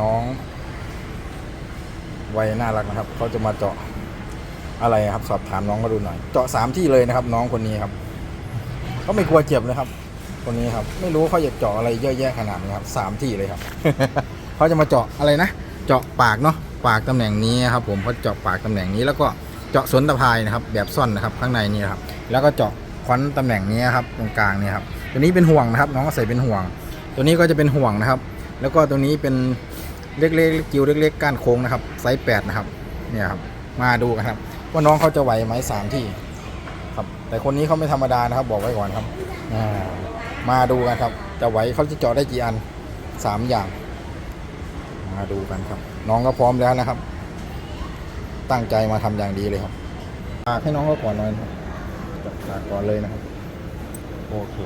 น้องวัยน่ารักนะครับเขาจะมาเจาะอะไรครับ สอบถามน้องมาดูหน่อย เจาะสามที่เลยนะครับ น้องคนนี้ครับเขาไม่กลัวเจ็บเลยครับ คนนี้ครับ ไม่รู้เขาอยากเจาะอะไรเยอะแยะขนาดนี้ครับสามที่เลยครับเขาจะมาเจาะอะไรนะเจาะปากเนาะปากตำแหน่งนี้ครับ ผมเขาเจาะปากตำแหน่งนี้แล้วก็เจาะสนตะพายนะครับ แบบซ่อนนะครับ ข้างในนี่ครับ แล้วก็เจาะควันตำแหน่งนี้ครับตรงกลางนี่ครับตัวนี้เป็นห่วงนะครับ น้องก็ใส่เป็นห่วง ตัวนี้ก็จะเป็นห่วงนะครับ แล้วก็ตัวนี้เป็น เล็กๆจิ๋วเล็กๆก้านโค้งนะครับไซส์แปดนะครับเนี่ยครับมาดูกันครับ ว่าน้องเขาจะไหวไหมสามที่ครับ แต่คนนี้เขาไม่ธรรมดานะครับ บอกไว้ก่อนครับมาดูกันครับ จะไหวเขาจะเจาะได้กี่อันสามอย่าง มาดูกันครับ น้องก็พร้อมแล้วนะครับ ตั้งใจมาทำอย่างดีเลยครับฝากให้น้องเขาก่อนหน่อยครับฝากก่อนเลยนะครับโอเค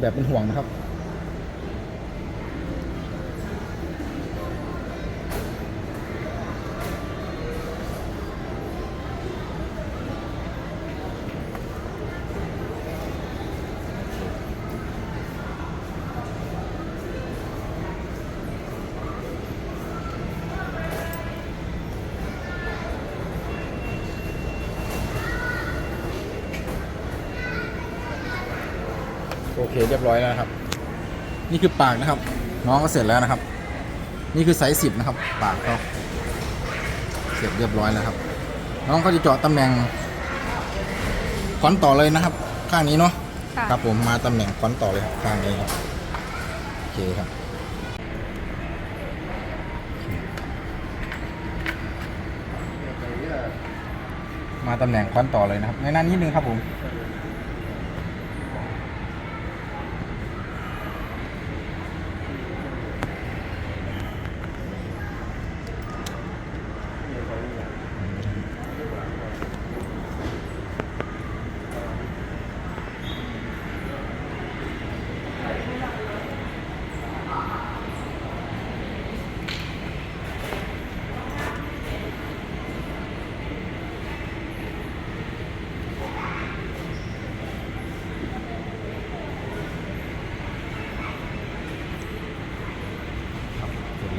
แบบเป็นห่วงนะครับ โอเคเรียบร้อยแล้วนะครับ นี่คือปากนะครับ น้องก็เสร็จแล้วนะครับ นี่คือไซส์สิบนะครับ ปากเขาเสร็จเรียบร้อยแล้วครับ น้องก็จะเจาะตำแหน่งคอนต่อเลยนะครับ ข้างนี้เนาะค่ะครับผมมาตำแหน่งคอนต่อเลยครับข้างนี้ครับโอเคครับมาตำแหน่งคอนต่อเลยนะครับในนั้นนิดนึงครับผม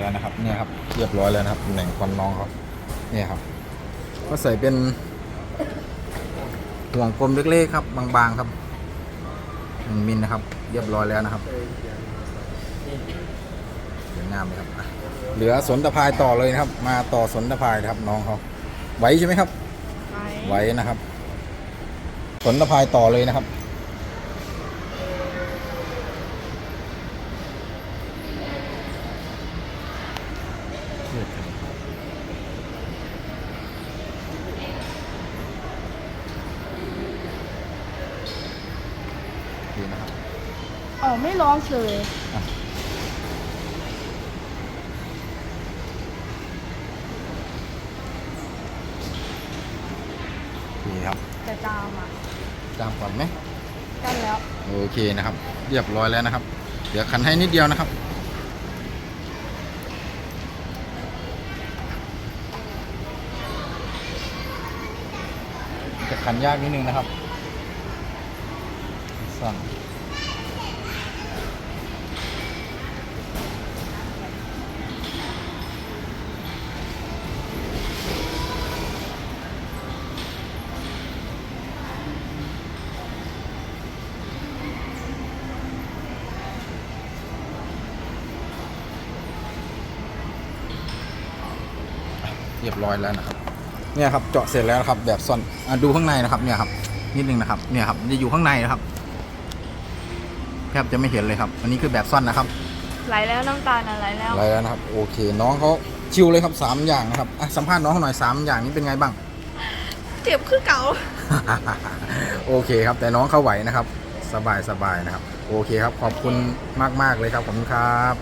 แล้วนะครับเนี่ยครับเรียบร้อยแล้วนะครับตำแหน่งควันน้องเขาเนี่ยครับ ก็ใส่เป็นห่วงกลมเล็กๆครับ บางๆครับหนึ่งมิลนะครับ เรียบร้อยแล้วนะครับสวยงามเลยครับอะเหลือสนตะพายต่อเลยนะครับ มาต่อสนตะพายนะครับน้องเขาไหวใช่ไหมครับไหวนะครับ สนตะพายต่อเลยนะครับ ดีนะครับอ๋อไม่ร้องเฉยดีครับจะจามอะจามก่อนไหมกันแล้ว โอเคนะครับ เรียบร้อยแล้วนะครับ เดี๋ยวขันให้นิดเดียวนะครับจะขันยากนิดนึงนะครับ สั่นเรียบร้อยแล้วนะครับ เนี่ยครับเจาะเสร็จแล้วครับแบบซ่อนอดูข้างในนะครับเนี่ยครับนิดนึงนะครับเนี่ยครับจะอยู่ข้างในนะครับ แทบจะไม่เห็นเลยครับ อันนี้คือแบบซ่อนนะครับ ไหลแล้วน้ำตาลอะไหลแล้วอะไรแล้วนะครับ โอเค น้องเขาชิวเลยครับสามอย่างนะครับอะสัมภาษณ์น้องเขาหน่อยสามอย่างนี้เป็นไงบ้าง เจ็บคือเก่า โอเคครับ แต่น้องเขาไหวนะครับ สบายสบายนะครับ โอเคครับ ขอบคุณมาก ๆ เลยครับ ขอบคุณครับ